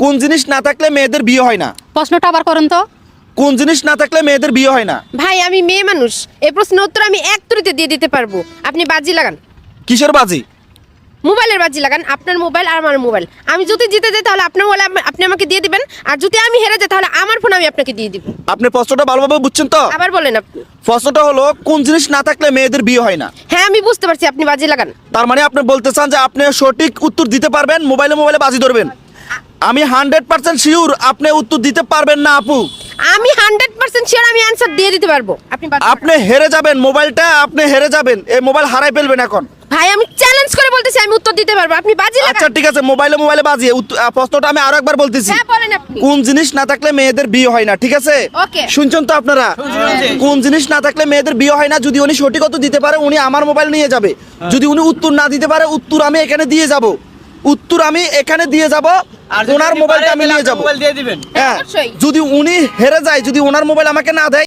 কোন জিনিস না থাকলে মেয়েদের বিয়ে হয় না? প্রশ্নটা আবার করেন তো। কোন জিনিস না থাকলে মেয়েদের বিয়ে হয় না? ভাই আমি মেয়ে মানুষ। এই প্রশ্নের উত্তর আমি এক তুরিতে দিয়ে দিতে পারব। আপনি বাজি লাগান। কিসের বাজি? মোবাইলের বাজি লাগান আপনার মোবাইল আর আমার মোবাইল। আমি যদি জিতে যাই তাহলে আপনার মোবাইল আপ- আপনি আমাকে দিয়ে দিবেন আর যদি আমি হেরে যাই তাহলে আমার ফোন আমি আপনাকে দিয়ে দিব। আপনি প্রশ্নটা ভালোভাবে বুঝছেন তো? আবার বলেন আপনি। প্রশ্নটা হলো কোন জিনিস না থাকলে মেয়েদের বিয়ে হয় না? হ্যাঁ আমি বুঝতে পারছি আপনি বাজি লাগান। তার মানে আপনি বলতে চান যে আপনি সঠিক উত্তর দিতে পারবেন মোবাইলে মোবাইলে বাজি ধরবেন? আমি হান্ড্রেড পার্সেন্ট শিওর আপনি উত্তর দিতে পারবেন না আপু। আমি হান্ড্রেড পার্সেন্ট শিওর আমি অ্যান্সার দিয়ে দিতে পারব। আপনি। আপনি হেরে যাবেন মোবাইলটা আপনি হেরে যাবেন এই মোবাইল হারাই ফেলবেন এখন। ভাই আমি চ্যালেঞ্জ করে বলতেছি আমি উত্তর দিতে পারব। আপনি বাজি আচ্ছা লাগান ঠিক আছে মোবাইলে মোবাইলে বাজি উত্ত- আহ, প্রশ্নটা আমি আরও একবার বলতেছি। হ্যাঁ বলেন আপনি। কোন জিনিস না থাকলে মেয়েদের বিয়ে হয় না ঠিক আছে? Okay. শুনছেন তো আপনারা? কোন জিনিস না থাকলে মেয়েদের বিয়ে হয় না যদি উনি সঠিক উত্তর দিতে পারে উনি আমার মোবাইল নিয়ে যাবে। যদি উনি উত্তর না দিতে পারে উত্তর আমি এখানে দিয়ে যাব। উত্তর আমি এখানে দিয়ে যাব ওনার মোবাইলটা আমি নিয়ে যাব। মোবাইল দিয়ে দিবেন। হ্যাঁ যদি উনি হেরে যায় যদি ওনার মোবাইল আমাকে না দেয়